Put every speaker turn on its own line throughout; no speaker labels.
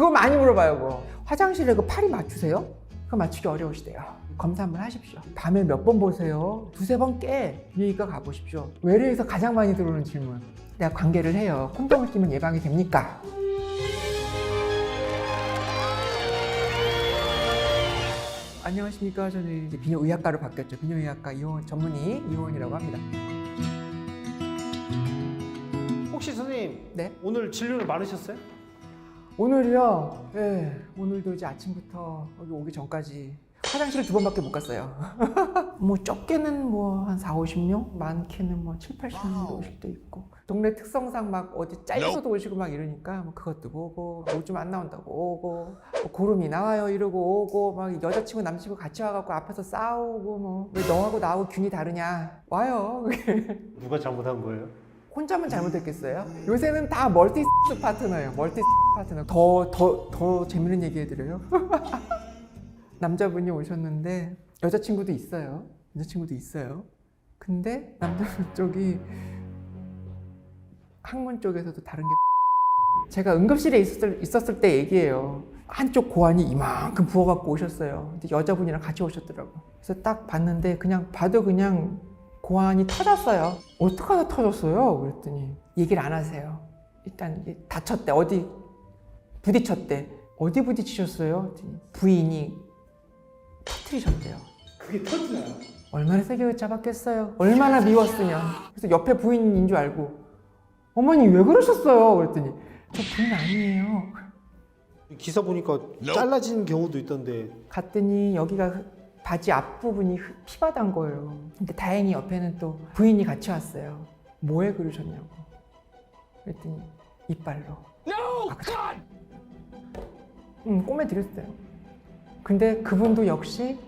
그거 많이 물어봐요, 그거. 화장실에 그 팔이 맞추세요? 그거 맞추기 어려우시대요. 검사 한번 하십시오. 밤에 몇 번 보세요? 두세 번 깨. 비뇨기과 가보십시오. 외래에서 가장 많이 들어오는 질문. 내가 관계를 해요. 콘돔을 끼면 예방이 됩니까? 안녕하십니까. 저는 이제 비뇨의학과로 바뀌었죠. 비뇨의학과 이호원 전문의 이호원이라고 합니다.
혹시 선생님
네.
오늘 진료는 많으셨어요?
오늘이요. 네, 오늘도 이제 아침부터 여기 오기 전까지 화장실 두 번밖에 못 갔어요. 뭐 적게는 뭐 한 4, 50명, 많게는 뭐 7, 80명도 오실 때 있고. 동네 특성상 막 어디 잘려서도 오시고 막 이러니까 뭐 그것도 보고 오줌 안 나온다고 오고 뭐 고름이 나와요 이러고 오고 막 여자친구 남친구 같이 와갖고 앞에서 싸우고 뭐 왜 너하고 나하고 균이 다르냐 와요.
누가 잘못한 거예요?
혼자만 잘못했겠어요? 요새는 다 멀티 파트너예요. 멀티 파트너. 더, 더, 더 재밌는 얘기 해드려요. 남자분이 오셨는데 여자친구도 있어요. 여자친구도 있어요. 근데 남자분 쪽이 학문 쪽에서도 다른 게 제가 응급실에 있었을, 있었을 때 얘기해요. 한쪽 고환이 이만큼 부어갖고 오셨어요. 근데 여자분이랑 같이 오셨더라고. 그래서 딱 봤는데 그냥 봐도 그냥 고환이 터졌어요. 어떻게 하다 터졌어요? 그랬더니 얘기를 안 하세요. 일단 다쳤대. 어디 부딪혔대. 어디 부딪히셨어요? 부인이 터트리셨대요.
그게 터지나요?
얼마나 세게 잡았겠어요? 얼마나 미웠으면. 그래서 옆에 부인인 줄 알고 어머니 왜 그러셨어요? 그랬더니 저 부인 아니에요.
기사 보니까 잘라진 경우도 있던데
갔더니 여기가 바지 앞부분이 흙- 피바단 거예요. 근데 다행히 옆에는 또 부인이 같이 왔어요. 뭐에 그러셨냐고. 그랬더니 이빨로. 아, 그쵸. 응, 꼬매 드렸어요. 근데 그분도 역시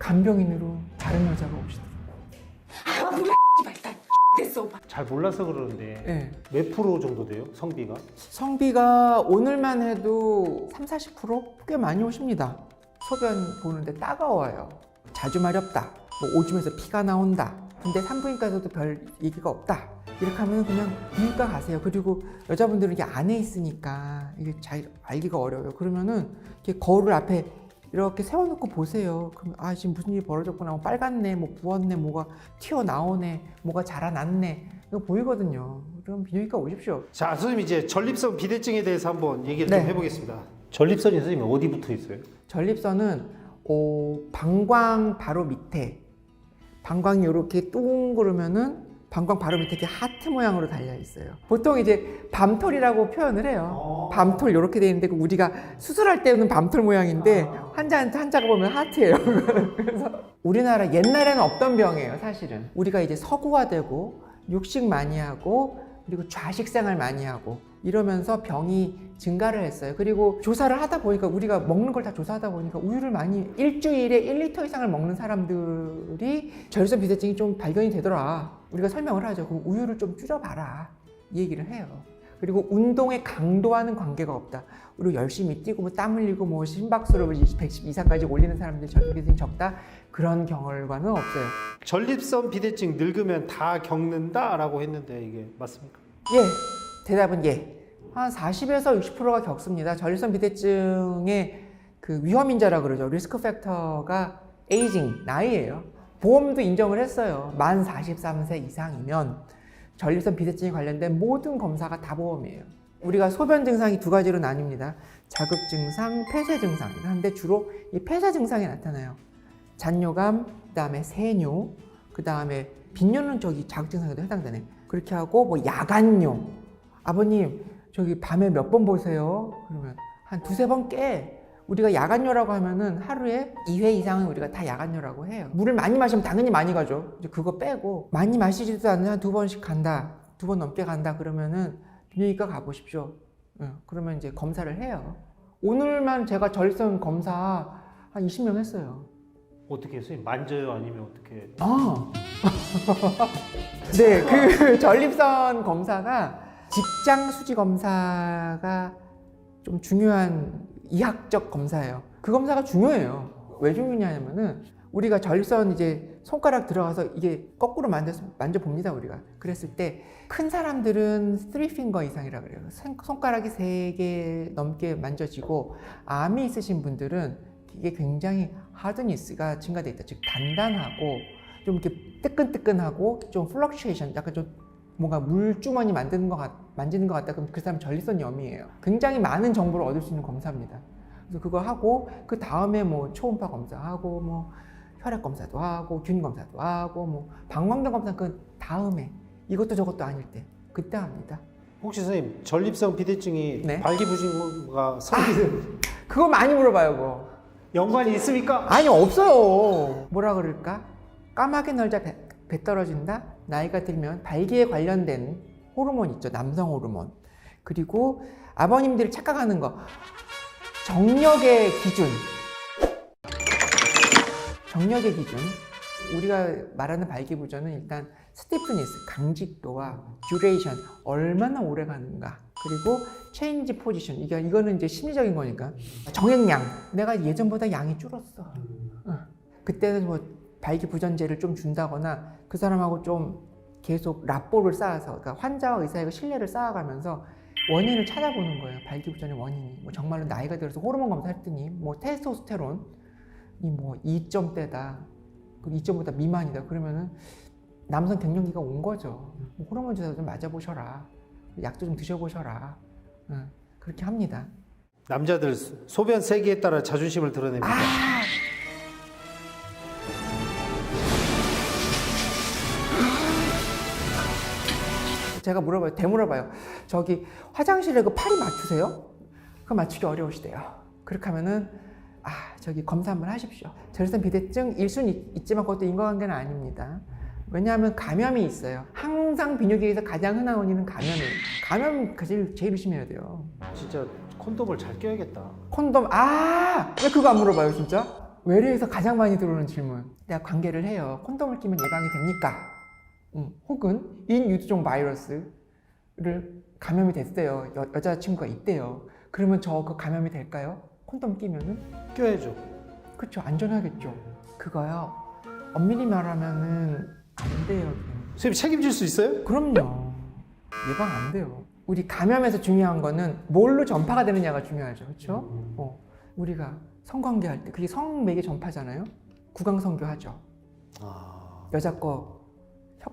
간병인으로 다른 여자가 오시더라고요.
잘 몰라서 그러는데
네.
몇 프로 정도 돼요? 성비가?
성비가 오늘만 해도 3, 40%꽤 많이 오십니다. 소변 보는데 따가워요. 자주 마렵다. 뭐 오줌에서 피가 나온다. 근데 산부인과에서도 별 얘기가 없다. 이렇게 하면 그냥 비인과 가세요. 그리고 여자분들은 이게 안에 있으니까 이게 잘 알기가 어려워요. 그러면은 이렇게 거울을 앞에 이렇게 세워놓고 보세요. 그럼 아 지금 무슨 일이 벌어졌구나. 뭐 빨갛네, 뭐 부었네, 뭐가 튀어나오네, 뭐가 자라났네. 이거 보이거든요. 그럼 비뇨기과 오십시오.
자 선생님 이제 전립선 비대증에 대해서 한번 얘기를
네.
좀 해보겠습니다 전립선이 선생님 어디 붙어 있어요?
전립선은 어, 방광 바로 밑에 방광이 이렇게 둥그러면은 방광 바로 밑에 이렇게 하트 모양으로 달려 있어요. 보통 이제 밤톨이라고 표현을 해요. 밤톨 이렇게 돼 있는데 그 우리가 수술할 때는 밤톨 모양인데 환자한테 환자가 보면 하트예요. 그래서 우리나라 옛날에는 없던 병이에요, 사실은. 우리가 이제 서구화되고 육식 많이 하고 그리고 좌식 생활 많이 하고 이러면서 병이 증가를 했어요. 그리고 조사를 하다 보니까 우리가 먹는 걸 다 조사하다 보니까 우유를 많이 일주일에 1리터 이상을 먹는 사람들이 절선 비대증이 좀 발견이 되더라. 우리가 설명을 하죠. 그럼 우유를 좀 줄여봐라. 이 얘기를 해요. 그리고 운동의 강도와는 관계가 없다. 우리 열심히 뛰고 뭐 땀 흘리고 뭐 심박수를 110 이상까지 올리는 사람들이 절선 비대증이 적다. 그런 경험과는 없어요.
전립선 비대증 늙으면 다 겪는다라고 했는데 이게 맞습니까?
예. 대답은 예. 한 40에서 60%가 겪습니다. 전립선 비대증의 그 위험 인자라 그러죠. 리스크 팩터가 에이징, 나이예요. 보험도 인정을 했어요. 만 43세 이상이면 전립선 비대증에 관련된 모든 검사가 다 보험이에요. 우리가 소변 증상이 두 가지로 나뉩니다. 자극 증상, 폐쇄 증상. 한데 주로 이 폐쇄 증상이 나타나요. 잔뇨감, 그다음에 세뇨, 그다음에 빈뇨는 저기 자극 증상에도 해당되네. 그렇게 하고 뭐 야간뇨. 아버님 저기 밤에 몇 번 보세요? 그러면 한 두세 번 깨. 우리가 야간뇨라고 하면은 하루에 2회 이상은 우리가 다 야간뇨라고 해요. 물을 많이 마시면 당연히 많이 가죠. 이제 그거 빼고 많이 마시지도 않는 한 두 번씩 간다. 두 번 넘게 간다 그러면은 비뇨기과 가보십시오. 응, 그러면 이제 검사를 해요. 오늘만 제가 전립선 검사 한 20명 했어요.
어떻게? 선생님 만져요? 아니면 어떻게
아. 네, 그 전립선 검사가 직장 수지 검사가 좀 중요한 이학적 검사예요. 그 검사가 중요해요. 왜 중요냐면은 우리가 전립선 이제 손가락 들어가서 이게 거꾸로 만져 만져 봅니다 우리가. 그랬을 때 큰 사람들은 3핑거 이상이라 그래요. 손- 손가락이 3개 넘게 만져지고 암이 있으신 분들은 이게 굉장히 하드니스가 증가돼 있다. 즉 단단하고 좀 이렇게 뜨끈뜨끈하고 좀 플럭슈에이션 약간 좀 뭔가 물주머니 만드는 것 같, 만지는 것 같다. 그럼 그 사람 전립선 염이에요. 굉장히 많은 정보를 얻을 수 있는 검사입니다. 그래서 그거 하고 그 다음에 뭐 초음파 검사하고 뭐 혈액 검사도 하고 균 검사도 하고 뭐 방광경 검사 그 다음에 이것도 저것도 아닐 때 그때 합니다.
혹시 선생님 전립선 비대증이
네.
발기부전과 성기는
그거 많이 물어봐요, 그거.
연관이 있습니까?
아니 없어요. 뭐라 그럴까? 까마귀 널자 배, 배 떨어진다. 나이가 들면 발기에 관련된 호르몬 있죠. 남성 호르몬. 그리고 아버님들이 착각하는 거. 정력의 기준. 정력의 기준. 우리가 말하는 발기부전은 일단 스티프니스, 강직도와 듀레이션, 얼마나 오래 가는가. 그리고 체인지 포지션. 이게 이거는 이제 심리적인 거니까. 정액량. 내가 예전보다 양이 줄었어. 응. 그때는 뭐 발기부전제를 좀 준다거나 그 사람하고 좀 계속 라뽀를 쌓아서 그러니까 환자와 의사의 신뢰를 쌓아가면서 원인을 찾아보는 거예요. 발기부전의 원인이. 뭐 정말로 나이가 들어서 호르몬 검사했더니 뭐 테스토스테론 이 뭐 2점대다. 그 2점보다 미만이다. 그러면은 남성 갱년기가 온 거죠. 뭐 호르몬 주사 좀 맞아보셔라. 약도 좀 드셔보셔라. 응. 그렇게 합니다.
남자들 소변 세기에 따라 자존심을 드러냅니다.
아! 제가 물어봐요. 되물어봐요. 저기 화장실에 그 팔이 맞추세요? 그거 맞추기 어려우시대요. 그렇게 하면은 아 저기 검사 한번 하십시오. 전립선 비대증 일순 있- 있지만 그것도 인과관계는 아닙니다. 왜냐하면 감염이 있어요. 항상 비뇨기에서 가장 흔한 원인은 감염이에요. 감염 제일 제일 조심해야 돼요.
진짜 콘돔을 잘 껴야겠다.
콘돔 아 왜 그거 안 물어봐요 진짜? 외래에서 가장 많이 들어오는 질문 내가 관계를 해요 콘돔을 끼면 예방이 됩니까? 음, 혹은 인유두종 바이러스를 감염이 됐어요 여, 여자친구가 있대요 그러면 저 그 감염이 될까요? 콘돔 끼면은?
껴야죠.
그쵸 안전하겠죠 그거요 엄밀히 말하면은 안 돼요
선생님 책임질 수 있어요?
그럼요. 예방 안 돼요. 우리 감염에서 중요한 거는 뭘로 전파가 되느냐가 중요하죠. 그렇죠? 어, 우리가 성관계 할 때 그게 성매개 전파잖아요. 구강성교 하죠.
아,
여자 거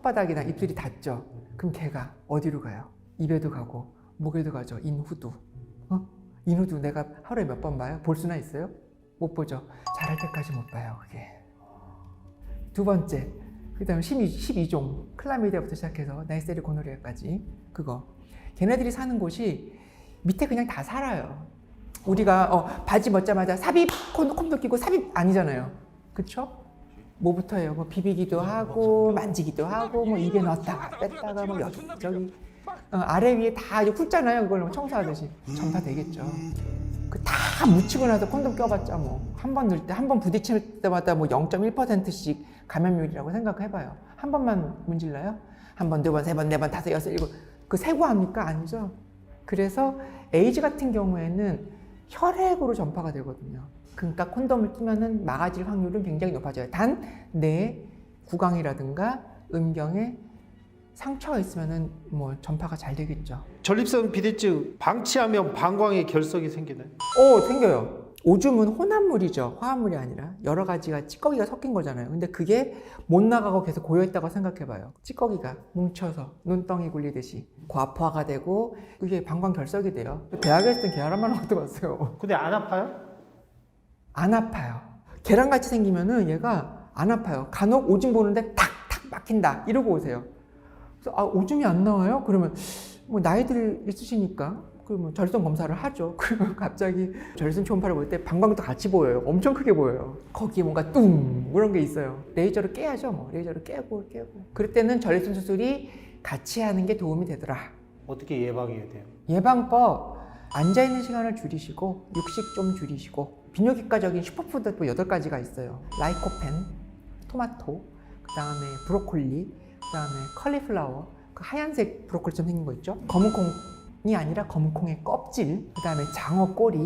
혓바닥이나 입술이 닿죠. 그럼 걔가 어디로 가요? 입에도 가고 목에도 가죠. 인후두. 어? 인후두 내가 하루에 몇 번 봐요? 볼 수나 있어요? 못 보죠. 자랄 때까지 못 봐요. 그게. 두 번째, 그 다음 12, 12 종 클라미디아부터 시작해서 나이세리 고노리아까지 그거. 걔네들이 사는 곳이 밑에 그냥 다 살아요. 우리가 어, 바지 벗자마자 삽입 콘, 콘도 끼고 삽입 아니잖아요. 그쵸? 뭐부터 해요? 뭐 비비기도 하고 만지기도 하고 뭐 입에 넣었다가 뺐다가 뭐 여기 저기 어, 아래 위에 다 이제 훑잖아요. 그걸 뭐 청소하듯이 전파되겠죠. 그 다 묻히고 나서 콘돔 껴봤자 뭐 한 번 넣을 때 한 번 부딪힐 때마다 뭐 0.1%씩 감염률이라고 생각해봐요. 한 번만 문질러요? 한 번, 두 번, 세 번, 네 번, 다섯, 여섯, 일곱 그 세고 합니까? 아니죠. 그래서 에이즈 같은 경우에는 혈액으로 전파가 되거든요. 그러니까 콘돔을 끼면은 막아질 확률은 굉장히 높아져요. 단내 구강이라든가 음경에 상처가 있으면은 뭐 전파가 잘 되겠죠.
전립선 비대증 방치하면 방광에 결석이 생기나요?
오 생겨요. 오줌은 혼합물이죠. 화합물이 아니라 여러 가지가 찌꺼기가 섞인 거잖아요. 근데 그게 못 나가고 계속 고여 있다고 생각해봐요. 찌꺼기가 뭉쳐서 눈덩이 굴리듯이 과포화가 되고 그게 방광 결석이 돼요. 대학에서 는 계란만 먹도 봤어요.
근데 안 아파요?
안 아파요. 계란같이 생기면은 얘가 안 아파요. 간혹 오줌 보는데 탁탁 막힌다 이러고 오세요. 그래서 아 오줌이 안 나와요? 그러면 뭐 나이들 있으시니까 그러면 절선 검사를 하죠. 그러면 갑자기 절선 초음파를 볼 때 방광도 같이 보여요. 엄청 크게 보여요. 거기에 뭔가 뚱 그런 게 있어요. 레이저를 깨야죠. 뭐 레이저를 깨고 깨고. 그럴 때는 절선 수술이 같이 하는 게 도움이 되더라.
어떻게 예방해야 돼요?
예방법 앉아 있는 시간을 줄이시고 육식 좀 줄이시고 비뇨기과적인 슈퍼푸드 또 여덟 가지가 있어요. 라이코펜, 토마토, 그 다음에 브로콜리, 그 다음에 컬리플라워, 그 하얀색 브로콜리처럼 생긴 거 있죠? 검은콩이 아니라 검은콩의 껍질, 그 다음에 장어 꼬리,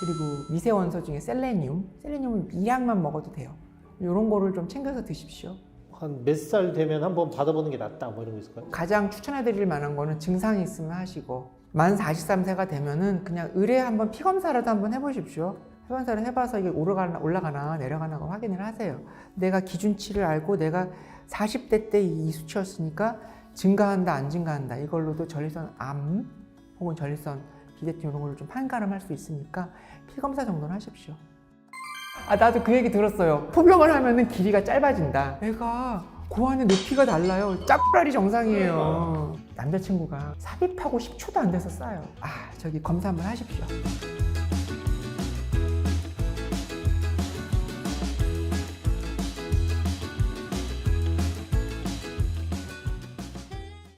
그리고 미세 원소 중에 셀레늄, 셀레늄은 미량만 먹어도 돼요. 이런 거를 좀 챙겨서 드십시오.
한 몇 살 되면 한번 받아보는 게 낫다 뭐 이런 거 있을까요?
가장 추천해드릴 만한 거는 증상이 있으면 하시고 만 43세가 되면은 그냥 의뢰 한번 피 검사라도 한번 해보십시오. 피 검사를 해봐서 이게 오르가나 올라가나 내려가나 거 확인을 하세요. 내가 기준치를 알고 내가 40대 때 이 수치였으니까 증가한다 안 증가한다 이걸로도 전립선 암 혹은 전립선 비대증 이런 걸로 좀 판가름할 수 있으니까 피 검사 정도는 하십시오. 아 나도 그 얘기 들었어요. 포병을 하면은 길이가 짧아진다. 애가 고환의 높이가 달라요. 짝발이 정상이에요. 남자친구가 삽입하고 10초도 안 돼서 싸요. 아 저기 검사 한번 하십시오.